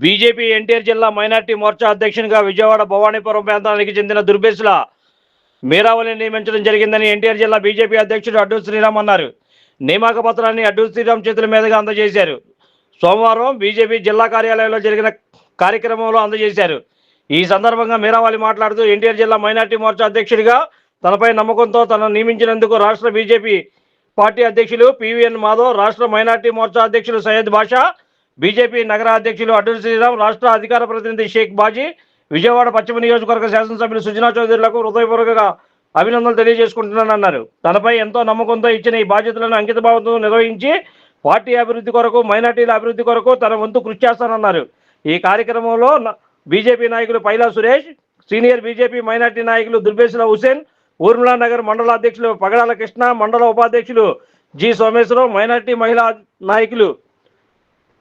BJP NTR జిల్లా minority Morcha అధ్యక్షునిగా విజయవాడ భవానీపురం ప్రాంతానికి చెందిన దుర్బేసుల మీరావళిని నియమించడం జరిగిందని ఎన్టీఆర్ జిల్లా బీజేపీ అధ్యక్షుడు అడ్డు శ్రీరామ్ అన్నారు. నియామక పత్రాన్ని అడ్డు శ్రీరామ్ చేతుల మీదుగా అందజేశారు. సోమవారం బీజేపీ జిల్లా కార్యాలయంలో జరిగిన కార్యక్రమంలో అందజేశారు. ఈ సందర్భంగా మీరావాలి మాట్లాడుతూ ఎన్టీఆర్ జిల్లా మైనార్టీ మోర్చా అధ్యక్షుడిగా తనపై నమ్మకంతో తనను నియమించినందుకు రాష్ట్ర బీజేపీ పార్టీ అధ్యక్షులు పివిఎన్ మాధవ్ రాష్ట్ర మైనార్టీ మోర్చా అధ్యక్షులు సయ్యద్ బాషా బీజేపీ నగర అధ్యక్షులు అడ్డూరి శ్రీరామ్ రాష్ట్ర అధికార ప్రతినిధి షేక్ బాజీ విజయవాడ పశ్చిమ నియోజకవర్గ శాసనసభ్యులు సుజనా చౌదరిలకు హృదయపూర్వక అభినందనలు తెలియజేసుకుంటున్నానన్నారు తనపై ఎంతో నమ్మకంతో ఇచ్చిన ఈ బాధ్యతలను అంకితభావంతో నిర్వహించి పార్టీ అభివృద్ధి కొరకు మైనార్టీల అభివృద్ధి కొరకు తన వంతు కృషి చేస్తానన్నారు. ఈ కార్యక్రమంలో బీజేపీ నాయకులు Paila Suresh senior BJP minority నాయకులు దుర్బేసుల హుసేన్ ఊర్మిళా నగర్ మండల అధ్యక్షులు పగడాల కృష్ణ మండల ఉపాధ్యక్షులు జి సోమేశ్వరరావు మైనార్టీ మహిళా నాయకులు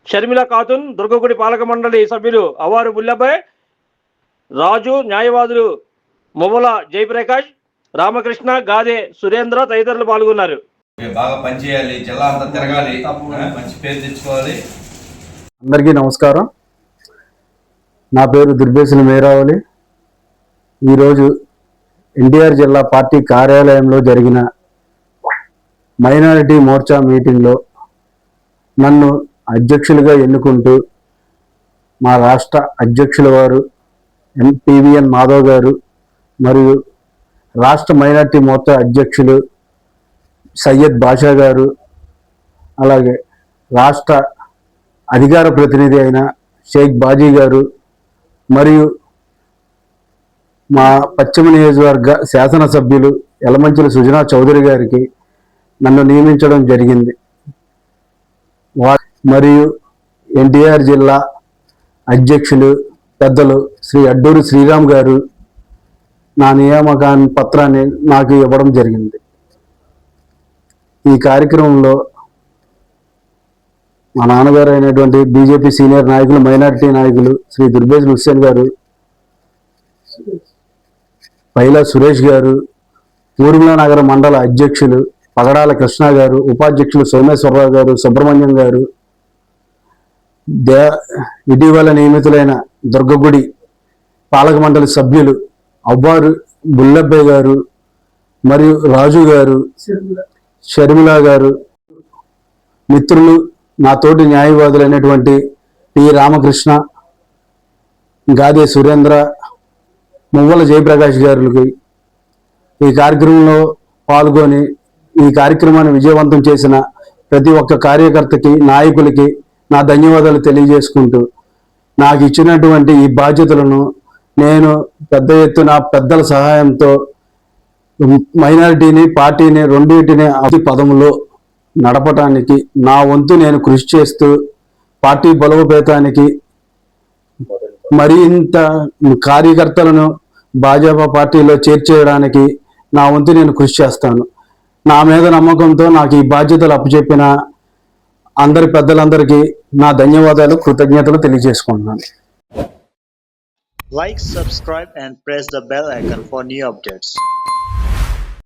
షర్మిల ఖాతున్ దుర్గగుడి పాలక మండలి సభ్యులు అవారు బుల్లభాయ్ రాజు న్యాయవాదులు మొమ్మల జయప్రకాష్ రామకృష్ణ గాదే సురేంద్ర తదితరులు పాల్గొన్నారు. బాగా పనిచేయాలి జిల్లా అంతా తిరగాలి ఆ, మంచి పేరు తెచ్చుకోవాలి. అందరికీ నమస్కారం. నా పేరు దుర్బేసుల మేరావలి ఈరోజు ఎన్టీఆర్ జిల్లా పార్టీ కార్యాలయంలో జరిగిన మైనారిటీ మోర్చా మీటింగ్లో నన్ను అధ్యక్షులుగా ఎన్నుకుంటూ మా రాష్ట్ర అధ్యక్షుల వారు ఎంపీవీఎన్ మాధవ్ గారు మరియు రాష్ట్ర మైనార్టీ మోర్చా అధ్యక్షులు సయ్యద్ బాషా గారు అలాగే రాష్ట్ర అధికార ప్రతినిధి అయిన షేక్ బాజీ గారు మరియు మా పశ్చిమ నియోజకవర్గ శాసనసభ్యులు ఎలమంచుల సుజనా చౌదరి గారికి నన్ను నియమించడం జరిగింది. వా- మరియు ఎన్టీఆర్ జిల్లా అధ్యక్షులు పెద్దలు శ్రీ అడ్డూరి శ్రీరామ్ గారు నా నియామకాన్ని పత్రాన్ని నాకు ఇవ్వడం జరిగింది. ఈ కార్యక్రమంలో మా నాన్నగారు అయినటువంటి బీజేపీ సీనియర్ నాయకులు మైనారిటీ నాయకులు శ్రీ దుర్బేజ్ హుస్సేన్ గారు పైలా సురేష్ గారు ఊర్మిళ నగర మండల అధ్యక్షులు పగడాల కృష్ణ గారు ఉపాధ్యక్షులు సోమేశ్వరరావు గారు సుబ్రహ్మణ్యం గారు దే ఇటీవల నియమితులైన దుర్గగుడి పాలక మండలి సభ్యులు అవ్వారు బుల్లబ్బే గారు మరియు రాజు గారు షర్మిల గారు మిత్రులు నా తోటి న్యాయవాదులైనటువంటి పి. రామకృష్ణ గాదే సురేంద్ర మువ్వల జయప్రకాష్ గారులకి ఈ కార్యక్రమంలో పాల్గొని ఈ కార్యక్రమాన్ని విజయవంతం చేసిన ప్రతి ఒక్క కార్యకర్తకి నాయకులకి నా ధన్యవాదాలు తెలియజేసుకుంటూ నాకు ఇచ్చినటువంటి ఈ బాధ్యతలను నేను పెద్ద ఎత్తున పెద్దల సహాయంతో మైనారిటీని పార్టీని రెండింటిని అతి పదములో నడపటానికి నా వంతు నేను కృషి చేస్తూ పార్టీ బలోపేతానికి మరింత కార్యకర్తలను భాజపా పార్టీలో చేర్చేయడానికి నా వంతు నేను కృషి చేస్తాను. నా మీద నమ్మకంతో నాకు ఈ బాధ్యతలు అప్పచెప్పిన అందరి పెద్దలందరికీ నా ధన్యవాదాలు కృతజ్ఞతలు తెలియజేసుకుంటున్నాను. Like subscribe and press the bell icon for new updates